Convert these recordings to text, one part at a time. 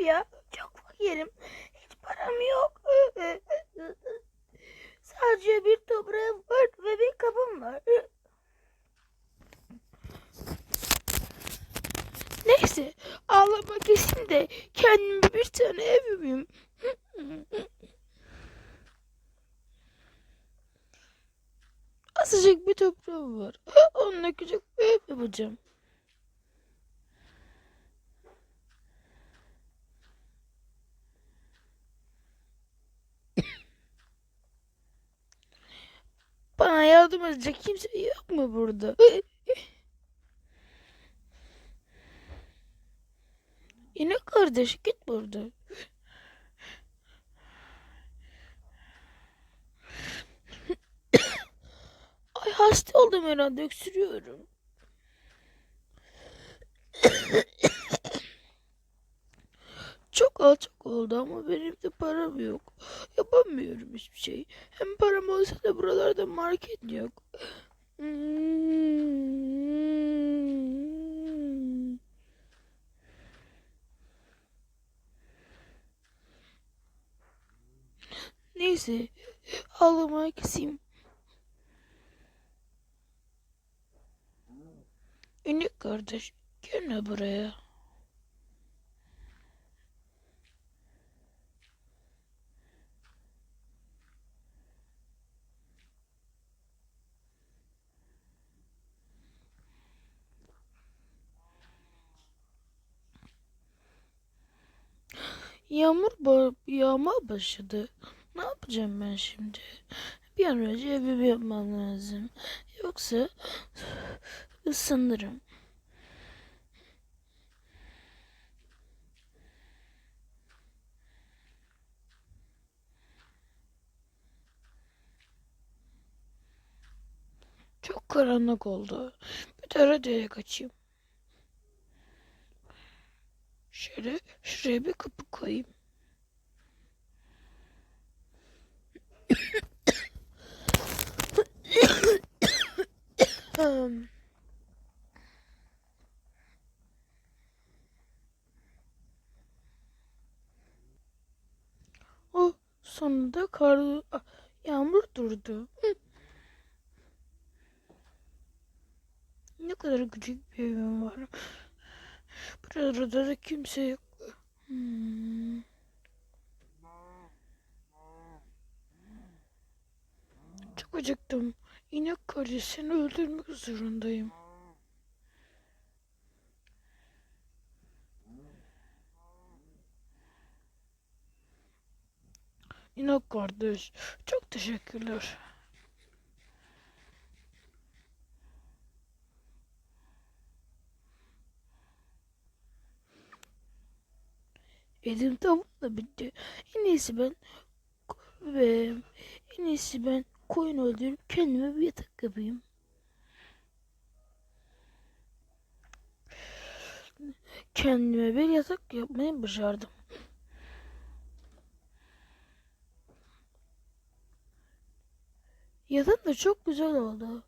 ya. Çok fakirim. Hiç param yok. Sadece bir toprağım var ve bir kapım var. Neyse ağlamak kesin de kendime bir tane ev yapayım. Azıcık bir toprağım var. Onunla küçük bir ev yapacağım. Bana yardım edecek kimse yok mu burada? Yine kardeş git burada. Ay hasta oldum herhalde öksürüyorum. Çok alçak oldu ama benim de param yok. Yapamıyorum hiçbir şey. Hem param olsa da buralarda market yok. Neyse ağlamayı keseyim. İnek kardeş gelme buraya. Yağmur ba yağmaya başladı. Ne yapacağım ben şimdi? Bir an önce evimi yapmam lazım. Yoksa ısınırım. Çok karanlık oldu. Bir de radyoya kaçayım. Şöyle şuraya bir kapı koyayım. Hmm. Oh, sonunda kar, ah, yağmur durdu. Ne kadar küçük bir evim var. Burada da kimse yok. Hmm. Çok acıktım. İnek kardeşini öldürmek zorundayım. İnek kardeş, çok teşekkürler. Elim tavuk da bitti. En iyisi ben ve en iyisi ben koyun öldürüp kendime bir yatak yapayım. Kendime bir yatak yapmayı başardım. Yatak da çok güzel oldu.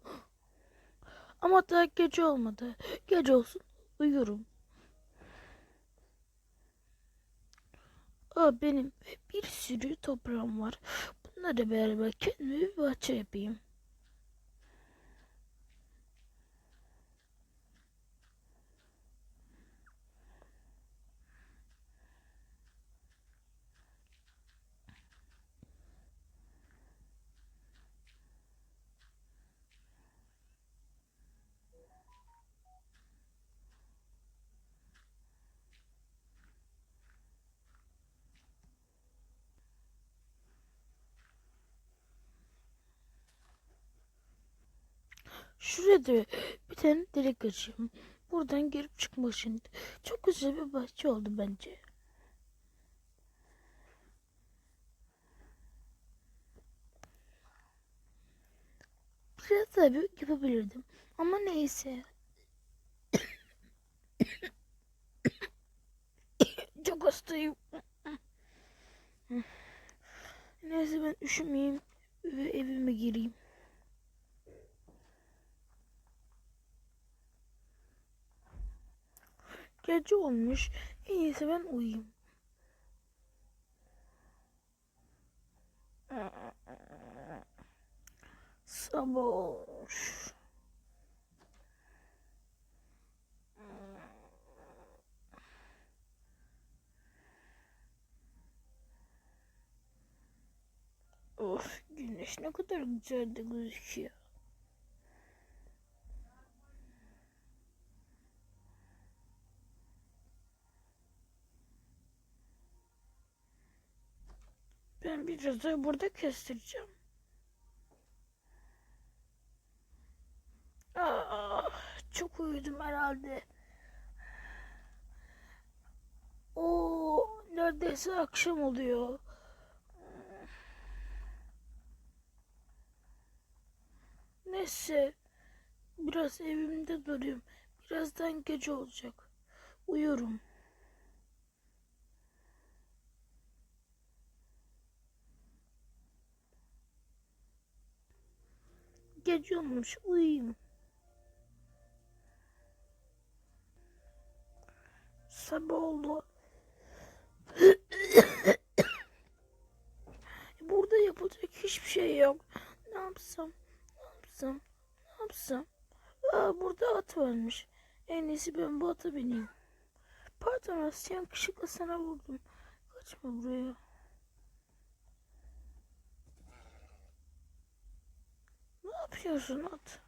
Ama daha gece olmadı. Gece olsun uyurum. Aa, benim bir sürü toprağım var. Bunları beraber kendime bir bahçe yapayım. Şuraya da bir tane delik açayım. Buradan girip çıkmak için. Çok güzel bir bahçe oldu bence. Biraz daha büyük yapabilirdim. Ama neyse. Çok hastayım. Neyse ben üşümeyeyim ve evime gireyim. gece olmuş. En iyisi ben uyuyayım. Sabah olmuş. Of güneş ne kadar güzel de gözüküyor. Ben da burada kestireceğim. Aa, çok uyudum herhalde. Oo, neredeyse akşam oluyor. Neyse, biraz evimde durayım. Birazdan gece olacak. Uyurum. Gece olmuş, uyuyayım. Sabah oldu. Burada yapılacak hiçbir şey yok. Ne yapsam? Ne yapsam? Ne yapsam? Aa, burada at varmış. En iyisi ben bu ata bineyim. Pardon Asyan kışıkla sana vurdum. Kaçma buraya. Yapıyorsun at?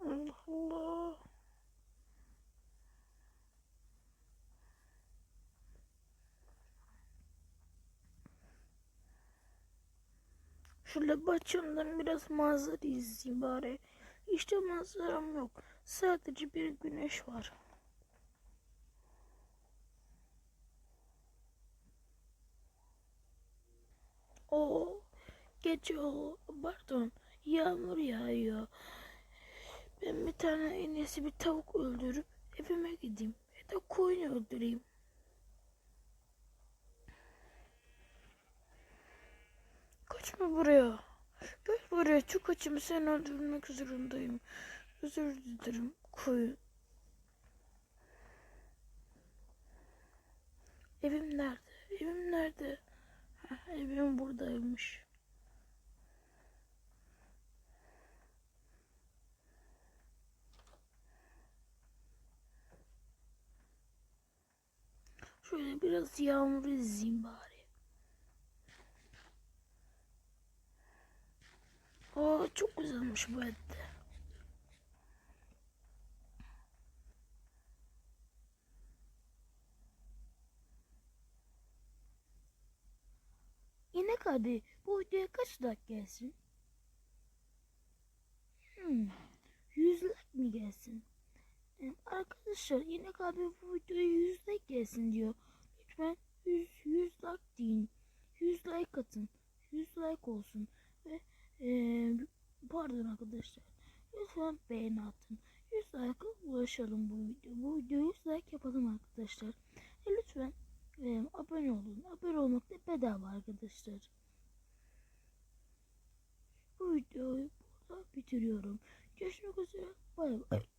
Allah Allah. Şöyle bahçemden biraz manzara izleyeyim bari. İşte manzaram yok. Sadece bir güneş var. O gece o pardon yağmur yağıyor. Ben bir tane en bir tavuk öldürüp evime gideyim. Ya da koyun öldüreyim. Kaçma buraya. Gel buraya çok açım seni öldürmek zorundayım. Özür dilerim koyun. Evim nerede? Evim nerede? Evim buradaymış. Şöyle biraz yağmur izleyeyim bari. Aa çok güzelmiş bu ette. İnek abi bu videoya kaç like gelsin? Hmm, 100 like mi gelsin? Arkadaşlar İnek abi bu videoya 100 like gelsin diyor. Lütfen 100, 100 like deyin. 100 like atın. 100 like olsun. Ve ee, pardon arkadaşlar. Lütfen beğeni atın. 100 like'a ulaşalım bu video. Bu videoya 100 like yapalım arkadaşlar. E, lütfen ee, abone olun. Abone olmak da bedava arkadaşlar. Bu videoyu burada bitiriyorum. Görüşmek üzere. Bay bay.